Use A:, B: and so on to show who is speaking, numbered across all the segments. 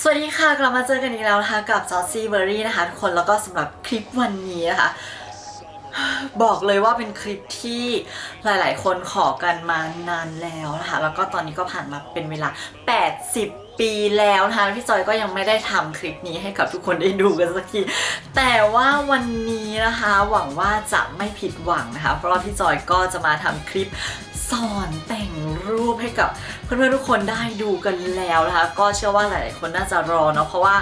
A: สวัสดีค่ะ กลับมาเจอกันอีกแล้วนะคะกับจอซี่เบอร์รี่นะคะทุกคนแล้วก็สำหรับคลิปวันนี้นะคะ บอกเลยว่าเป็นคลิปที่หลายๆ คนขอกันมานานแล้วนะคะ แล้วก็ตอนนี้ก็ผ่านมาเป็นเวลา 80 ปีแล้วนะคะพี่จอยก็ยังไม่ได้ทำคลิปนี้ให้กับทุกคนได้ดูกันสักที แต่ว่าวันนี้นะคะหวังว่าจะไม่ผิดหวังนะคะ เพราะว่าพี่จอยก็จะมาทำคลิป สอนแต่งรูปให้กับเพื่อนๆทุกคนได้ดูกันแล้วนะคะ ก็เชื่อว่าหลายๆคนน่าจะรอเนาะเพราะว่า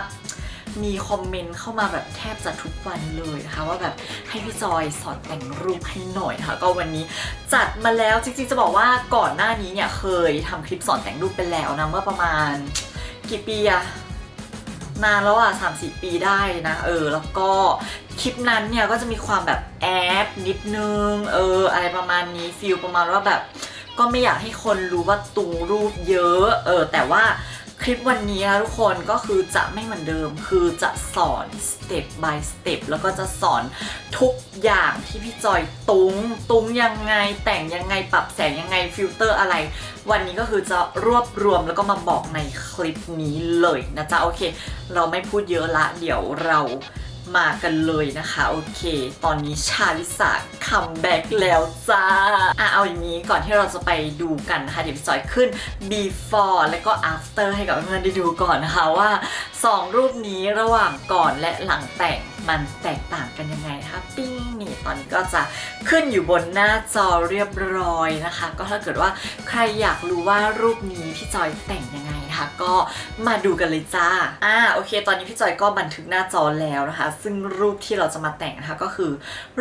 A: มีคอมเมนต์เข้ามาแบบแทบจะทุกวันเลยนะคะว่าแบบให้พี่จอยสอนแต่งรูปให้หน่อยนะคะก็วันนี้จัดมาแล้วจริงๆจะบอกว่าก่อนหน้านี้เนี่ยเคยทำคลิปสอนแต่งรูปไปแล้วนะเมื่อประมาณกี่ปีอะ นานแล้วอะสามสี่ปีได้นะ เออ แล้วก็คลิปนั้นเนี่ยก็จะมีความแบบแอบนิดนึง เออ อะไรประมาณนี้ฟิลประมาณว่าแบบ ก็ไม่อยากให้คนรู้ว่าตูรูปเยอะ เออ แต่ว่า คลิปวันนี้นะทุกคนก็คือจะไม่เหมือนเดิม คือจะสอน step by step แล้วก็จะสอนทุกอย่างที่พี่จอยตุงตุ้งยังไง แต่งยังไงปรับแสงยังไงฟิลเตอร์อะไร วันนี้ก็คือจะรวบรวมแล้วก็มาบอกในคลิปนี้เลยนะจ๊ะโอเค เราไม่พูดเยอะละเดี๋ยวเรา มากันเลยนะคะ โอเค ตอนนี้ชาลิสาคัมแบ็กแล้วจ้าอะเอาอย่างนี้ก่อนที่เราจะไปดูกันนะคะเดี๋ยวพี่จอยขึ้น before และก็ after ให้กับเพื่อนๆได้ดูก่อนนะคะว่า 2 รูปนี้ระหว่างก่อนและหลังแต่งมันแตกต่างกันยังไงนะคะปิ้งนี่ตอนนี้ก็จะขึ้นอยู่บนหน้าจอเรียบร้อยนะคะ ก็ถ้าเกิดว่าใครอยากรู้ว่ารูปนี้พี่จอยแต่งยังไง นะคะ ก็มาดูกันเลยจ้าอ่าโอเค ตอนนี้พี่จอยก็บันทึกหน้าจอแล้วนะคะ ซึ่งรูปที่เราจะมาแต่งนะคะก็คือ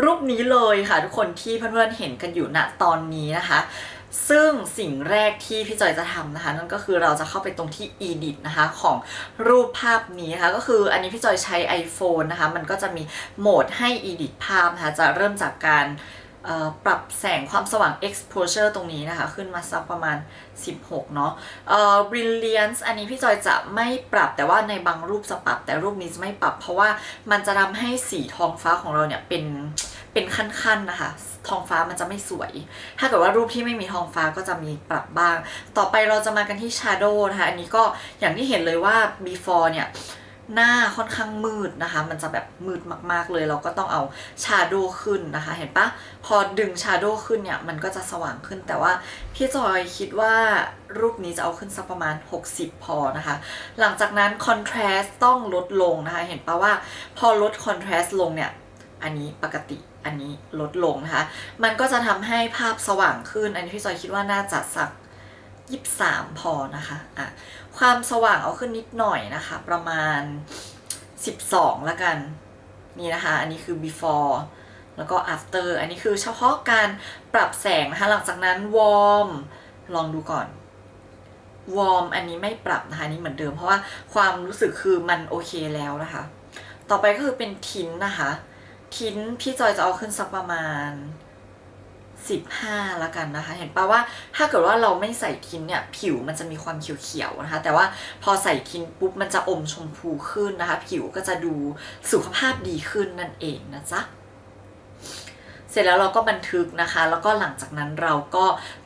A: รูปนี้เลยค่ะ ทุกคนที่เพื่อนๆเห็นกันอยู่ณตอนนี้นะคะซึ่งสิ่งแรกที่พี่จอยจะทำนะคะ นั่นก็คือเราจะเข้าไปตรงที่ edit นะคะของรูปภาพนี้นะคะก็คืออันนี้พี่จอยใช้ iPhone นะคะ มันก็จะมีโหมดให้ edit ภาพนะคะ จะเริ่มจากการ ปรับแสงความสว่าง exposure ตรงนี้นะคะ ขึ้นมาสักประมาณ 16 เนาะ brilliance อันนี้พี่จอยจะไม่ปรับแต่ว่าในบางรูปจะปรับ แต่รูปนี้จะไม่ปรับ เพราะว่ามันจะทำให้สีทองฟ้าของเราเนี่ยเป็นเป็นขั้นๆนะคะ ทองฟ้ามันจะไม่สวย ถ้าเกิดว่ารูปที่ไม่มีทองฟ้าก็จะมีปรับบ้าง ต่อไปเราจะมากันที่ shadow นะคะ อันนี้ก็อย่างที่เห็นเลยว่า before เนี่ย หน้าค่อนข้างมืดนะคะ มันจะแบบมืดมากๆเลย เราก็ต้องเอาชาโดว์ขึ้นนะคะ เห็นปะพอดึงชาโดว์ขึ้นเนี่ย มันก็จะสว่างขึ้น แต่ว่าพี่จอยคิดว่ารูปนี้จะเอาขึ้นสักประมาณ 60 พอนะคะ หลังจากนั้นคอนทราสต์ต้องลดลงนะคะ เห็นปะว่าพอลดคอนทราสต์ลงเนี่ย อันนี้ปกติอันนี้ลดลงนะคะ มันก็จะทำให้ภาพสว่างขึ้น อันนี้พี่จอยคิดว่าน่าจะสัก 23พอนะคะอะความสว่างเอาขึ้นนิดหน่อยนะคะ ประมาณ12ละกันนี่นะคะ อันนี้คือ before แล้วก็ after อันนี้คือเฉพาะการปรับแสงนะคะ หลังจากนั้น warm ลองดูก่อน warm อันนี้ไม่ปรับนะคะนนี่เหมือนเดิม เพราะว่าความรู้สึกคือมันโอเคแล้วนะคะ ต่อไปก็คือเป็นทินนะคะ ทินพี่จอยจะเอาขึ้นสักประมาณ 15ละกันนะคะ เห็นปะว่าถ้าเกิดว่าเราไม่ใส่ทินเนี่ยผิวมันจะมีความเขียวๆนะคะ แต่ว่าพอใส่ทินปุ๊บมันจะอมชมพูขึ้นนะคะ ผิวก็จะดูสุขภาพดีขึ้นนั่นเองนะจ๊ะเสร็จแล้วเราก็บันทึกนะคะ แล้วก็หลังจากนั้นเราก็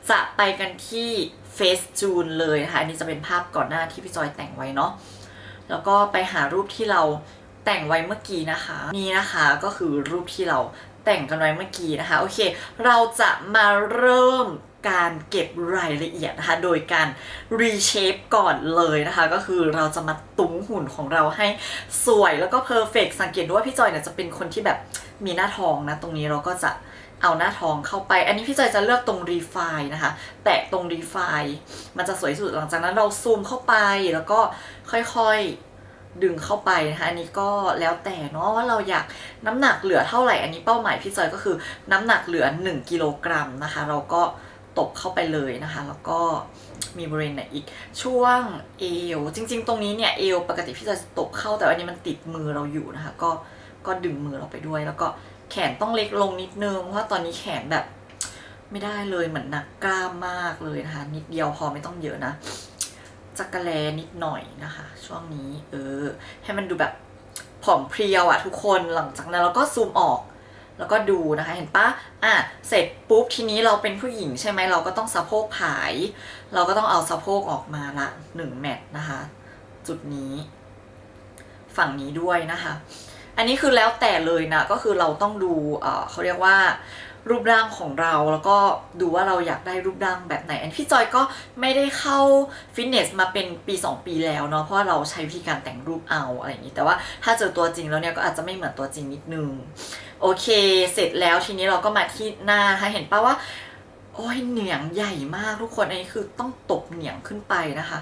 A: จะไปกันที่เฟซจูนเลยนะคะอันนี้จะเป็นภาพก่อนหน้าที่พี่จอยแต่งไว้เนาะแล้วก็ไปหารูปที่เราแต่งไว้เมื่อกี้นะคะ นี่นะคะก็คือรูปที่เรา แต่งกันไว้เมื่อกี้นะคะ โอเค เราจะมาเริ่มการเก็บรายละเอียดนะคะ โดยการรีเชฟก่อนเลยนะคะ ก็คือเราจะมาตุ้งหุ่นของเราให้สวยแล้วก็เพอร์เฟกสังเกตดูว่าพี่จอยเนี่ยจะเป็นคนที่แบบมีหน้าท้องนะ ตรงนี้เราก็จะเอาหน้าท้องเข้าไป อันนี้พี่จอยจะเลือกตรงรีไฟนะคะ แตะตรงรีไฟมันจะสวยสุดหลังจากนั้นเราซูมเข้าไปแล้วก็ค่อยๆ ดึงเข้าไปนะคะอันนี้ก็แล้วแต่เนาะว่าเราอยากน้ำหนักเหลือเท่าไหร่ อันนี้เป้าหมายพี่จอยก็คือน้ำหนักเหลือ 1กิโลกรัมนะคะ เราก็ตบเข้าไปเลยนะคะ แล้วก็มีบริเวณไหนอีกช่วงเอวจริง ๆ ตรงนี้เนี่ยเอวปกติพี่จอยจะตบเข้าแต่วันนี้มันติดมือเราอยู่นะคะ ก็ก็ดึงมือเราไปด้วย แล้วก็แขนต้องเล็กลงนิดนึงเพราะว่าตอนนี้แขนแบบไม่ได้เลยเหมือนหนักกล้ามมากเลยนะคะนิดเดียวพอไม่ต้องเยอะนะ จักระแลนิดหน่อยนะคะ ช่วงนี้เออ ให้มันดูแบบผอมเพรียวอะทุกคนหลังจากนั้นเราก็ซูมออก แล้วก็ดูนะคะเห็นปะอะเสร็จปุ๊บทีนี้เราเป็นผู้หญิงใช่ไหมเราก็ต้องสะโพกผาย เราก็ต้องเอาสะโพกออกมาละหนึ่งแมทนะคะ จุดนี้ฝั่งนี้ด้วยนะคะ อันนี้คือแล้วแต่เลยนะ ก็คือเราต้องดู เออเขาเรียกว่า รูปร่างของเราแล้วก็ดูว่าเราอยากได้รูปร่างแบบไหน อันพี่จอยก็ไม่ได้เข้าฟิตเนสมาเป็นปี 2 ปีแล้วเนาะเพราะเราใช้วิธีการแต่งรูปเอาอะไรอย่างนี้แต่ว่าถ้าเจอตัวจริงแล้วเนี่ยก็อาจจะไม่เหมือนตัวจริงนิดนึงโอเค เสร็จแล้วทีนี้เราก็มาที่หน้าคะเห็นป่าว่าโอ้ยเหนียงใหญ่มากทุกคนอันนี้คือต้องตบเหนียงขึ้นไปนะคะ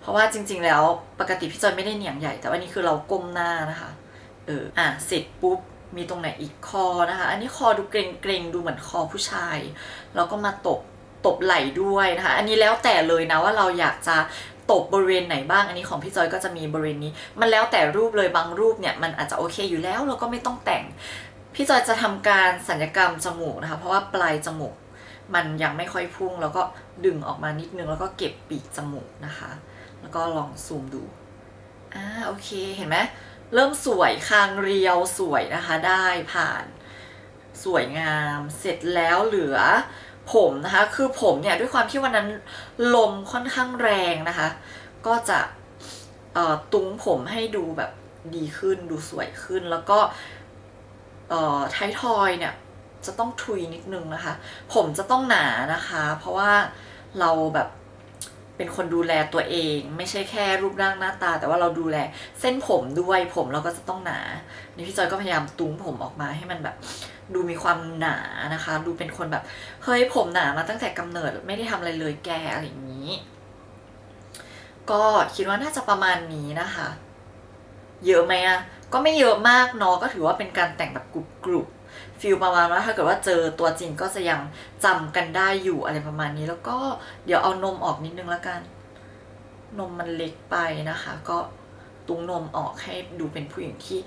A: เพราะว่าจริง ๆ แล้วปกติพี่จอยไม่ได้เหนียงใหญ่ แต่ว่านี่คือเราก้มหน้านะคะเอออะเสร็จปุ๊บ มีตรงไหนอีกคอนะคะ อันนี้คอดูเกรงๆดูเหมือนคอผู้ชาย แล้วก็มาตบตบไหล่ด้วยนะคะ อันนี้แล้วแต่เลยนะว่าเราอยากจะตบบริเวณไหนบ้าง อันนี้ของพี่จอยก็จะมีบริเวณนี้ มันแล้วแต่รูปเลยบางรูปเนี่ยมันอาจจะโอเคอยู่แล้วเราก็ไม่ต้องแต่ง พี่จอยจะทำการสัญญกรรมจมูกนะคะ เพราะว่าปลายจมูกมันยังไม่ค่อยพุ่ง แล้วก็ดึงออกมานิดนึงแล้วก็เก็บปีกจมูกนะคะ แล้วก็ลองซูมดูอ่าโอเคเห็นไหม เริ่มสวยคางเรียวสวยนะคะได้ผ่านสวยงามเสร็จแล้วเหลือผมนะคะ คือผมเนี่ยด้วยความที่วันนั้นลมค่อนข้างแรงนะคะ ก็จะตุ้งผมให้ดูแบบดีขึ้นดูสวยขึ้นแล้วก็เอ่อท้ายทอยเนี่ยจะต้องทุยนิดนึงนะคะ ผมจะต้องหนานะคะ เพราะว่าเราแบบ เป็นคนดูแลตัวเอง ไม่ใช่แค่รูปร่างหน้าตา แต่ว่าเราดูแลเส้นผมด้วยผมเราก็จะต้องหนาในพี่จอยก็พยายามตุ้งผมออกมาให้มันแบบ ดูมีความหนานะคะ ดูเป็นคนแบบเฮ้ยผมหนามาตั้งแต่กำเนิดไม่ได้ทำอะไรเลยแกอะไรอย่างนี้ ก็คิดว่าน่าจะประมาณนี้นะคะ เยอะไหมอะก็ไม่เยอะมากเนาะก็ถือว่าเป็นการแต่งแบบกรุบกรุบ ฟิลประมาณว่าถ้าเกิดว่าเจอตัวจริงก็จะยังจำกันได้อยู่อะไรประมาณนี้แล้วก็เดี๋ยวเอานมออกนิดนึงแล้วกัน นมมันเล็กไปนะคะ ก็ตุงนมออกให้ดูเป็นผู้หญิงที่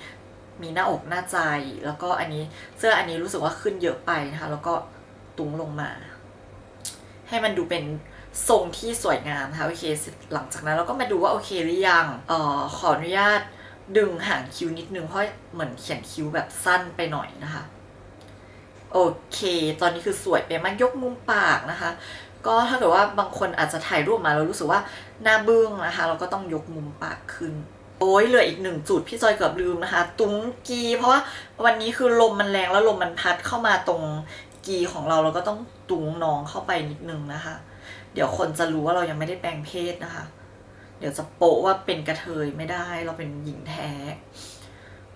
A: มีหน้าอกหน้าใจ แล้วก็อันนี้เสื้ออันนี้รู้สึกว่าขึ้นเยอะไปนะคะ แล้วก็ตุงลงมา ให้มันดูเป็นทรงที่สวยงามนะคะโอเคหลังจากนั้นเราก็มาดูว่าโอเคหรือยังเอ่อขออนุญาตดึงหางคิ้วนิดนึงเพราะเหมือนเขียนคิ้วแบบสั้นไปหน่อยนะคะ โอเค ตอนนี้คือสวยไปมากยกมุมปากนะคะ ก็ถ้าเกิดว่าบางคนอาจจะถ่ายรูปมาแล้วรู้สึกว่าหน้าบึ้งนะคะ เราก็ต้องยกมุมปากขึ้น โอ้ยเหลืออีกหนึ่งจุดพี่จอยเกือบลืมนะคะ ตุ้งกี เพราะว่าวันนี้คือลมมันแรงแล้วลมมันพัดเข้ามาตรงกีของเราเราก็ต้องตุ้งน้องเข้าไปนิดนึงนะคะ เดี๋ยวคนจะรู้ว่าเรายังไม่ได้แปลงเพศนะคะ เดี๋ยวจะโปะว่าเป็นกระเทยไม่ได้ เราเป็นหญิงแท้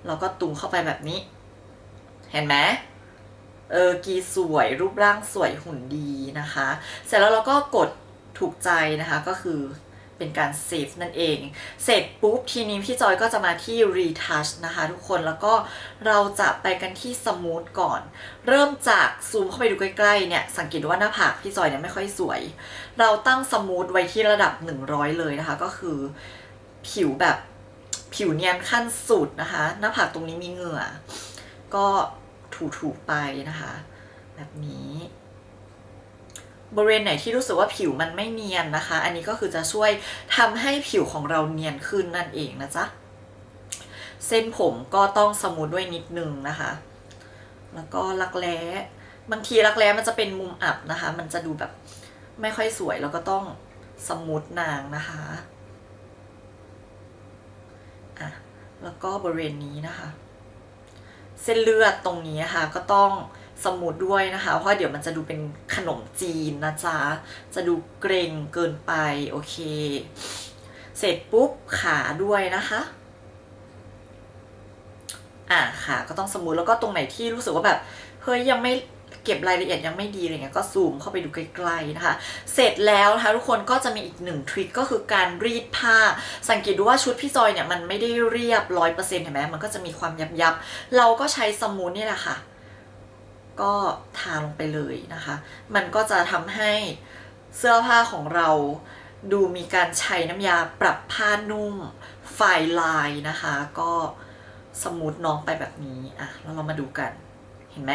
A: เราก็ตุ้งเข้าไปแบบนี้ เห็นไหม เออกีสวยรูปร่างสวยหุ่นดีนะคะ เสร็จแล้วเราก็กดถูกใจนะคะก็คือเป็นการเซฟนั่นเอง เสร็จปุ๊บทีนี้พี่จอยก็จะมาที่ retouch นะคะทุกคนแล้วก็เราจะไปกันที่สมูทก่อน เริ่มจากซูมเข้าไปดูใกล้ๆเนี่ยสังเกตว่าหน้าผากพี่จอยเนี่ยไม่ค่อยสวย เราตั้งสมูทไว้ที่ระดับ 100 เลยนะคะ ก็คือผิวแบบผิวเนียนขั้นสุดนะคะ หน้าผากตรงนี้มีเหงื่อ ก็ ถูๆไปนะคะ แบบนี้ บริเวณไหนที่รู้สึกว่าผิวมันไม่เนียนนะคะ อันนี้ก็คือจะช่วยทำให้ผิวของเราเนียนขึ้นนั่นเองนะจ๊ะเส้นผมก็ต้องสมูทด้วยนิดนึงนะคะ แล้วก็รักแร้บางทีรักแร้มันจะเป็นมุมอับนะคะ มันจะดูแบบไม่ค่อยสวยแล้วก็ต้องสมูทนางนะคะอะแล้วก็บริเวณนี้นะคะ เส้นเลือดตรงนี้ค่ะก็ต้องสมูทด้วยนะคะ เพราะเดี๋ยวมันจะดูเป็นขนมจีนนะจ๊ะ จะดูเกรงเกินไป โอเค เสร็จปุ๊บขาด้วยนะคะ อะขาก็ต้องสมูทแล้วก็ตรงไหนที่รู้สึกว่าแบบ เฮ้ยยังไม่ เก็บรายละเอียดยังไม่ดีอะไรเงี้ยก็ซูมเข้าไปดูใกล้ๆนะคะ เสร็จแล้วนะคะทุกคนก็จะมีอีกหนึ่งทริคก็คือการรีดผ้า สังเกตดูว่าชุดพี่จอยเนี่ยมันไม่ได้เรียบร้อยเปอร์เซ็นต์เห็นไหมมันก็จะมีความยับยับเราก็ใช้สมูทนี่แหละค่ะ ก็ทาลงไปเลยนะคะ มันก็จะทำให้เสื้อผ้าของเราดูมีการใช้น้ำยาปรับผ้านุ่มไฟลายนะคะ ก็สมูทน้องไปแบบนี้อะแล้วเรามาดูกัน เห็นไหม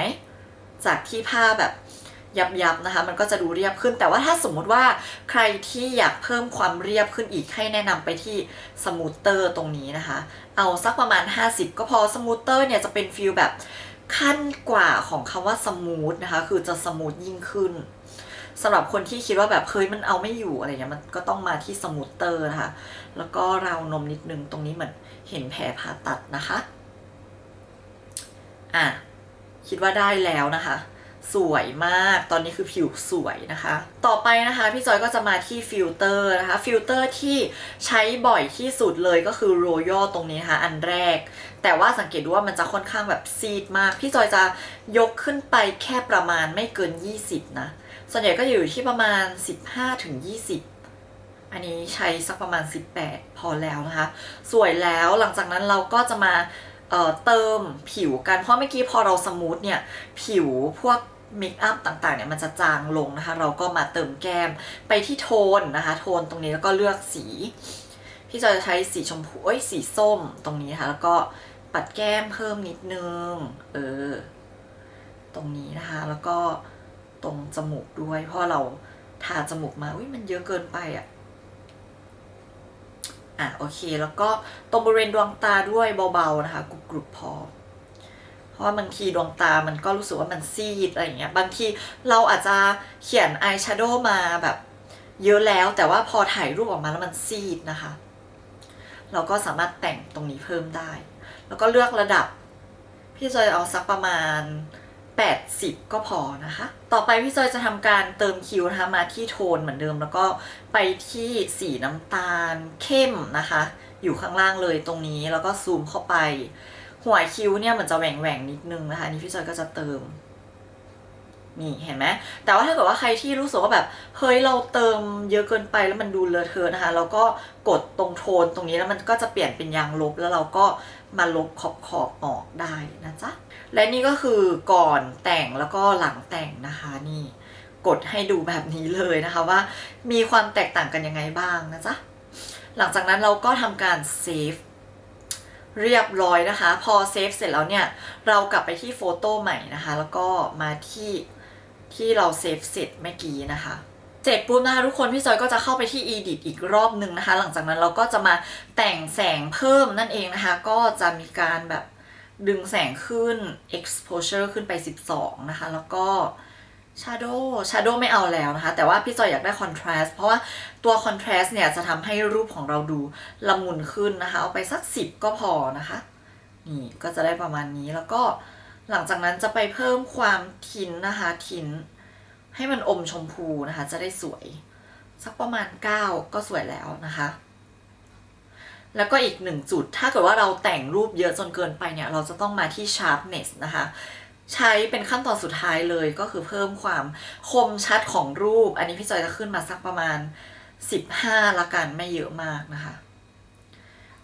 A: จากที่ผ้าแบบยับยับๆนะคะ มันก็จะดูเรียบขึ้น แต่ว่าถ้าสมมุติว่าใครที่อยากเพิ่มความเรียบขึ้นอีกให้แนะนำไปที่สมูทเตอร์ตรงนี้นะคะ เอาสักประมาณ 50 ก็พอสมูทเตอร์เนี่ยจะเป็นฟิลแบบขั้นกว่าของคำว่าสมูทนะคะ คือจะสมูทยิ่งขึ้นสำหรับคนที่คิดว่าแบบเฮ้ยมันเอาไม่อยู่อะไรเงี้ยมันก็ต้องมาที่สมูทเตอร์นะคะ แล้วก็ราวนมนิดนึงตรงนี้เหมือนเห็นแผลผ่าตัดนะคะ อะ คิดว่าได้แล้วนะคะ สวยมากตอนนี้คือผิวสวยนะคะ ต่อไปนะคะพี่จอยก็จะมาที่ฟิลเตอร์นะคะฟิลเตอร์ที่ใช้บ่อยที่สุดเลยก็คือ Royal ตรงนี้นะคะอันแรก แต่ว่าสังเกตดูว่ามันจะค่อนข้างแบบซีดมาก พี่จอยจะยกขึ้นไปแค่ประมาณไม่เกิน 20 นะ ส่วนใหญ่ก็อยู่ที่ประมาณ 15ถึง20อันนี้ใช้สักประมาณ 18 พอแล้วนะคะ สวยแล้วหลังจากนั้นเราก็จะมา เติมผิวกัน เพราะเมื่อกี้พอเราสมูทเนี่ย ผิวพวกเมคอัพต่างๆเนี่ยมันจะจางลงนะคะ เราก็มาเติมแก้มไปที่โทนนะคะ โทนตรงนี้แล้วก็เลือกสี พี่จอยจะใช้สีชมพูเอ้ยสีส้มตรงนี้นะคะ แล้วก็ปัดแก้มเพิ่มนิดนึง เออ ตรงนี้นะคะ แล้วก็ตรงจมูกด้วย เพราะเราทาจมูกมาอุ้ยมันเยอะเกินไปอะ่ะ อะโอเค แล้วก็ตรงบริเวณดวงตาด้วยเบาๆนะคะกรุบๆพอ เพราะว่าบางทีดวงตามันก็รู้สึกว่ามันซีดอะไรอย่างเงี้ย บางทีเราอาจจะเขียนอายแชโดว์มาแบบเยอะแล้ว แต่ว่าพอถ่ายรูปออกมาแล้วมันซีดนะคะ เราก็สามารถแต่งตรงนี้เพิ่มได้ แล้วก็เลือกระดับ พี่จอยเอาสักประมาณ 80 ก็พอนะคะ ต่อไปพี่จอยจะทำการเติมคิ้วนะคะมาที่โทนเหมือนเดิม แล้วก็ไปที่สีน้ำตาลเข้มนะคะ อยู่ข้างล่างเลยตรงนี้แล้วก็ซูมเข้าไป หัวคิ้วเนี่ยมันจะแหว่งแหว่งนิดนึงนะคะนี่พี่จอยก็จะเติมนี่เห็นไหมแต่ว่าถ้าเกิดว่าใครที่รู้สึกว่าแบบเฮ้ยเราเติมเยอะเกินไปแล้วมันดูเลอะเทอะนะคะเราก็กดตรงโทนตรงนี้แล้วมันก็จะเปลี่ยนเป็นยางลบแล้วเราก็ มาลบขอบขอบออกได้นะจ๊ะ และนี่ก็คือก่อนแต่งแล้วก็หลังแต่งนะคะนี่กดให้ดูแบบนี้เลยนะคะว่า มีความแตกต่างกันยังไงบ้างนะจ๊ะ หลังจากนั้นเราก็ทำการเซฟเรียบร้อยนะคะ พอเซฟเสร็จแล้วเนี่ย เรากลับไปที่โฟโต้ใหม่นะคะ แล้วก็มาที่ที่เราเซฟเสร็จเมื่อกี้นะคะ เสร็จปุ๊บนะคะทุกคนพี่จอยก็จะเข้าไปที่ edit อีกรอบหนึ่งนะคะ หลังจากนั้นเราก็จะมาแต่งแสงเพิ่มนั่นเองนะคะ ก็จะมีการแบบดึงแสงขึ้น exposure ขึ้นไป 12 นะคะ แล้วก็ shadow shadow ไม่เอาแล้วนะคะ แต่ว่าพี่จอยอยากได้ contrast เพราะว่าตัว contrast เนี่ยจะทำให้รูปของเราดูละมุนขึ้นนะคะ เอาไปสัก 10 ก็พอนะคะ นี่ก็จะได้ประมาณนี้แล้วก็หลังจากนั้นจะไปเพิ่มความทินนะคะทิน ให้มันอมชมพูนะคะ จะได้สวย สักประมาณ 9 ก็สวยแล้วนะคะ แล้วก็อีกหนึ่งจุด ถ้าเกิดว่าเราแต่งรูปเยอะจนเกินไปเนี่ย เราจะต้องมาที่ sharpness นะคะ ใช้เป็นขั้นตอนสุดท้ายเลยก็คือเพิ่มความคมชัดของรูป อันนี้พี่จอยจะขึ้นมาสักประมาณ 15 ละกันไม่เยอะมากนะคะ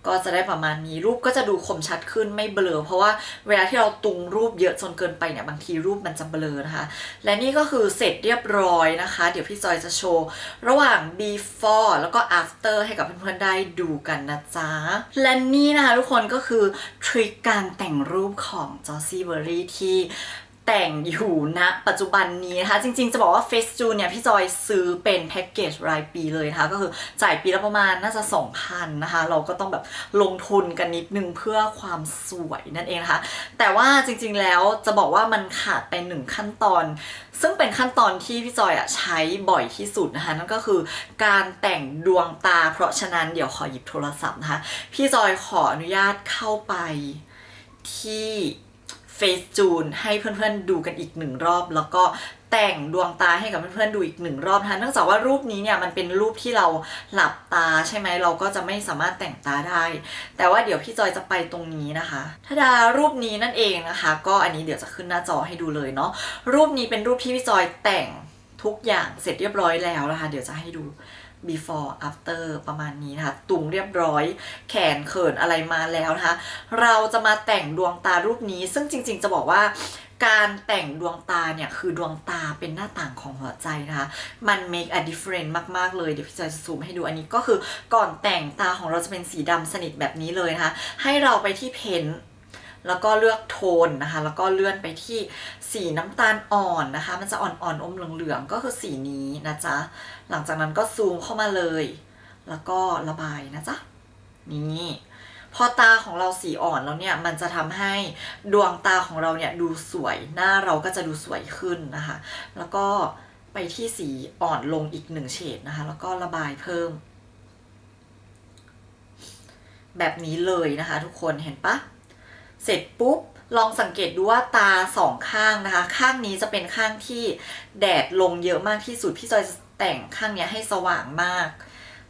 A: ก็จะได้ประมาณนี้รูปก็จะดูคมชัดขึ้นไม่เบลอ เพราะว่าเวลาที่เราตุงรูปเยอะจนเกินไปเนี่ยบางทีรูปมันจะเบลอนะคะ และนี่ก็คือเสร็จเรียบร้อยนะคะ เดี๋ยวพี่จอยจะโชว์ ระหว่าง before แล้วก็ after ให้กับเพื่อนๆได้ดูกันนะจ๊ะ และนี่นะคะทุกคนก็คือทริคการแต่งรูปของ j o s s y Berry ที่ แต่งอยู่ณปัจจุบันนี้นะคะ จริงๆ จะบอกว่า Face June เนี่ยพี่จอยซื้อเป็นแพ็กเกจรายปีเลยนะคะ ก็คือจ่ายปีละประมาณน่าจะ 2,000นะคะ เราก็ต้องแบบลงทุนกันนิดนึงเพื่อความสวยนั่นเองนะคะ แต่ว่าจริงๆแล้วจะบอกว่ามันขาดไปหนึ่งขั้นตอน ซึ่งเป็นขั้นตอนที่พี่จอยอะใช้บ่อยที่สุดนะคะ นั่นก็คือการแต่งดวงตา เพราะฉะนั้นเดี๋ยวขอหยิบโทรศัพท์นะคะ พี่จอยขออนุญาตเข้าไปที่ ฟซจูนให้เพื่อนๆดูกันอีกหนึ่งรอบ แล้วก็แต่งดวงตาให้กับเพื่อนๆดูอีกหนึ่งรอบนะคะเนื่องจากว่ารูปนี้เนี่ยมันเป็นรูปที่เราหลับตาใช่ไหมเราก็จะไม่สามารถแต่งตาได้ แต่ว่าเดี๋ยวพี่จอยจะไปตรงนี้นะคะถ้าดารูปนี้นั่นเองนะคะ ก็อันนี้เดี๋ยวจะขึ้นหน้าจอให้ดูเลยเนาะรูปนี้เป็นรูปที่พี่จอยแต่ง ทุกอย่างเสร็จเรียบร้อยแล้วนะคะ เดี๋ยวจะให้ดู before after ประมาณนี้นะคะ ตุงเรียบร้อย แขนเขินอะไรมาแล้วนะคะ เราจะมาแต่งดวงตารูปนี้ ซึ่งจริง ๆ จะบอกว่าการแต่งดวงตาเนี่ย คือดวงตาเป็นหน้าต่างของหัวใจนะคะ มัน make a difference มาก ๆ เลย เดี๋ยวพี่จอยจะซูมให้ดูอันนี้ก็คือก่อนแต่งตาของเราจะเป็นสีดำสนิทแบบนี้เลยนะคะ ให้เราไปที่เพน แล้วก็เลือกโทนนะคะ แล้วก็เลื่อนไปที่สีน้ำตาลอ่อนนะคะ มันจะอ่อนๆอมเหลืองๆก็คือสีนี้นะจ๊ะ หลังจากนั้นก็ซูมเข้ามาเลย แล้วก็ระบายนะจ๊ะ นี่พอตาของเราสีอ่อนแล้วเนี่ยมันจะทำให้ดวงตาของเราเนี่ยดูสวยหน้าเราก็จะดูสวยขึ้นนะคะ แล้วก็ไปที่สีอ่อนลงอีกหนึ่งเฉดนะคะ แล้วก็ระบายเพิ่ม แบบนี้เลยนะคะ ทุกคนเห็นปะ เสร็จปุ๊บลองสังเกตดูว่าตาสองข้างนะคะ ข้างนี้จะเป็นข้างที่แดดลงเยอะมากที่สุดพี่จอยจะแต่งข้างนี้ให้สว่างมาก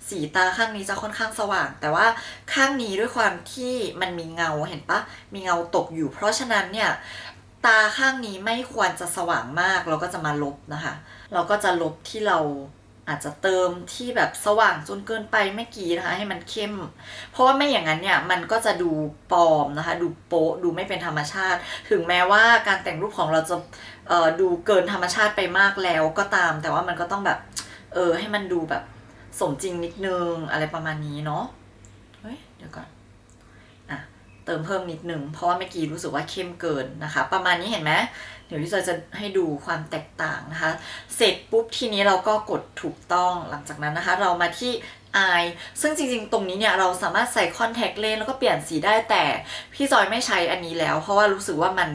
A: สีตาข้างนี้จะค่อนข้างสว่าง แต่ว่าข้างนี้ด้วยความที่มันมีเงาเห็นปะมีเงาตกอยู่ เพราะฉะนั้นเนี่ยตาข้างนี้ไม่ควรจะสว่างมาก เราก็จะมาลบนะคะ เราก็จะลบที่เรา อาจจะเติมที่แบบสว่างจนเกินไปไม่กี่นะคะ ให้มันเข้ม เพราะว่าไม่อย่างนั้นเนี่ยมันก็จะดูปลอมนะคะ ดูโป๊ดูไม่เป็นธรรมชาติ ถึงแม้ว่าการแต่งรูปของเราจะดูเกินธรรมชาติไปมากแล้วก็ตาม แต่ว่ามันก็ต้องแบบเออให้มันดูแบบสมจริงนิดนึงอะไรประมาณนี้เนาะเฮ้ยเดี๋ยวก่อนอะเติมเพิ่มนิดนึงเพราะว่าเมื่อกี้รู้สึกว่าเข้มเกินนะคะ ประมาณนี้เห็นไหม ดี๋ยวพี่จอยจะให้ดูความแตกต่างนะคะ เสร็จปุ๊บทีนี้เราก็กดถูกต้องหลังจากนั้นนะคะ เรามาที่ eye ซึ่งจริงๆ ตรงนี้เนี่ยเราสามารถใส่คอนแทคเลนส์แล้วก็เปลี่ยนสีได้แต่พี่จอยไม่ใช้อันนี้แล้ว เพราะว่ารู้สึกว่ามัน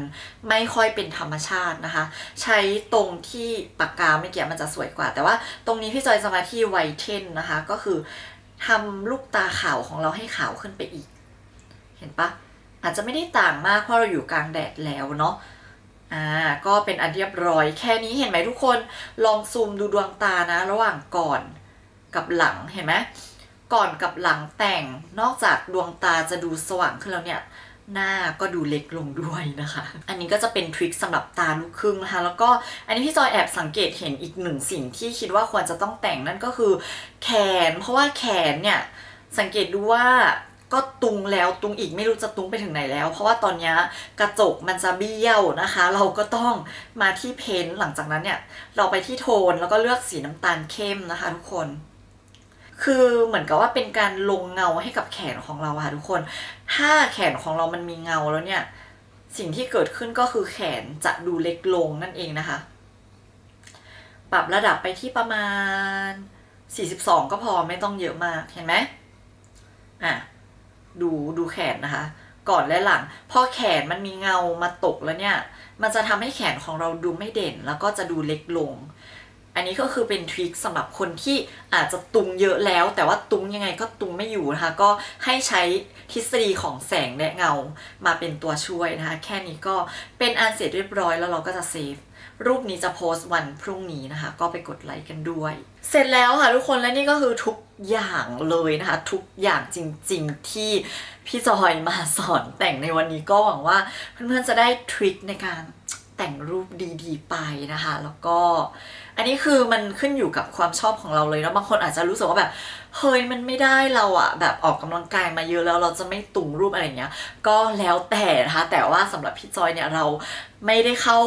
A: ไม่ค่อยเป็นธรรมชาตินะคะ ใช้ตรงที่ปากกาไม่เกี่ยมันจะสวยกว่า แต่ว่าตรงนี้พี่จอยจะมาที่ไวเทนนะคะ ก็คือทำลูกตาขาวของเราให้ขาวขึ้นไปอีก เห็นปะอาจจะไม่ได้ต่างมากเพราะเราอยู่กลางแดดแล้วเนาะ อ่าก็เป็นอันเรียบร้อยแค่นี้เห็นไหมทุกคนลองซูมดูดวงตานะ ระหว่างก่อนกับหลังเห็นไหมก่อนกับหลังแต่งนอกจากดวงตาจะดูสว่างขึ้นแล้วเนี่ยหน้าก็ดูเล็กลงด้วยนะคะ อันนี้ก็จะเป็นทริคสำหรับตาลูกครึ่งนะคะ แล้วก็อันนี้พี่จอยแอบสังเกตเห็นอีกหนึ่งสิ่งที่คิดว่าควรจะต้องแต่งนั่นก็คือแขน เพราะว่าแขนเนี่ยสังเกตดูว่า ก็ตุงแล้วตุงอีกไม่รู้จะตุงไปถึงไหนแล้ว เพราะว่าตอนนี้กระจกมันจะเบี้ยวนะคะ เราก็ต้องมาที่เพนหลังจากนั้นเนี่ยเราไปที่โทนแล้วก็เลือกสีน้ำตาลเข้มนะคะ ทุกคนคือเหมือนกับว่าเป็นการลงเงาให้กับแขนของเราค่ะทุกคน ถ้าแขนของเรามันมีเงาแล้วเนี่ย สิ่งที่เกิดขึ้นก็คือแขนจะดูเล็กลงนั่นเองนะคะ ปรับระดับไปที่ประมาณ 42 ก็พอไม่ต้องเยอะมากเห็นไหมอะ ดูดูแขนนะคะ ก่อนและหลัง พอแขนมันมีเงามาตกแล้วเนี่ย มันจะทำให้แขนของเราดูไม่เด่น แล้วก็จะดูเล็กลง อันนี้ก็คือเป็นทริคสำหรับคนที่อาจจะตุงเยอะแล้ว แต่ว่าตุงยังไงก็ตุงไม่อยู่นะคะ ก็ให้ใช้ทฤษฎีของแสงและเงามาเป็นตัวช่วยนะคะ แค่นี้ก็เป็นอันเสร็จเรียบร้อยแล้วเราก็จะเซฟรูปนี้จะโพสต์วันพรุ่งนี้นะคะ ก็ไปกดไลค์กันด้วย เสร็จแล้วค่ะทุกคนและนี่ก็คือทุกอย่างเลยนะคะ ทุกอย่างจริงๆที่พี่จอยมาสอนแต่งในวันนี้ก็หวังว่าเพื่อนๆจะได้ทริคในการแต่งรูปดีๆไปนะคะ แล้วก็อันนี้คือมันขึ้นอยู่กับความชอบของเราเลยแล้วบางคนอาจจะรู้สึกว่าแบบเฮ้ยมันไม่ได้เราอะแบบออกกำลังกายมาเยอะแล้วเราจะไม่ตุ่งรูปอะไรเงี้ย ก็แล้วแต่นะคะแต่ว่าสำหรับพี่จอยเนี่ยเราไม่ได้เข้า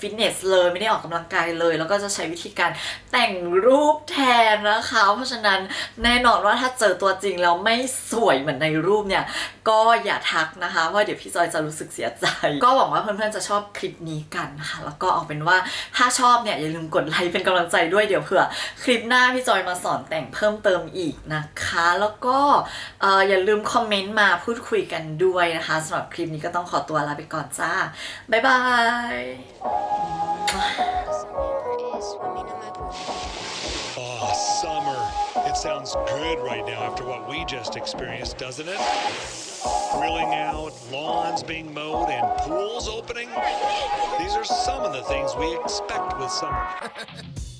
A: ฟิตเนสเลยไม่ได้ออกกำลังกายเลย แล้วก็จะใช้วิธีการแต่งรูปแทนนะคะ เพราะฉะนั้นแน่นอนว่าถ้าเจอตัวจริงแล้วไม่สวยเหมือนในรูปเนี่ย ก็อย่าทักนะคะเพราเดี๋ยวพี่จอยจะรู้สึกเสียใจ ก็หวังว่าเพื่อนๆจะชอบคลิปนี้กันนะคะ แล้วก็เอาเป็นว่าถ้าชอบเนี่ยอย่าลืมกดไลค์เป็นกำลังใจด้วยเดี๋ยวเผื่อ คลิปหน้าพี่จอยมาสอนแต่งเพิ่มเติมอีกนะคะ แล้วก็เอ่ออย่าลืมคอมเมนต์มาพูดคุยกันด้วยนะคะสำหรับคลิปนี้ก็ต้องขอตัวลาไปก่อนจ้า บ๊ายบาย
B: Oh, summer. It sounds good right now after what we just experienced, doesn't it? Grilling out, lawns being mowed, and pools opening. These are some of the things we expect with summer.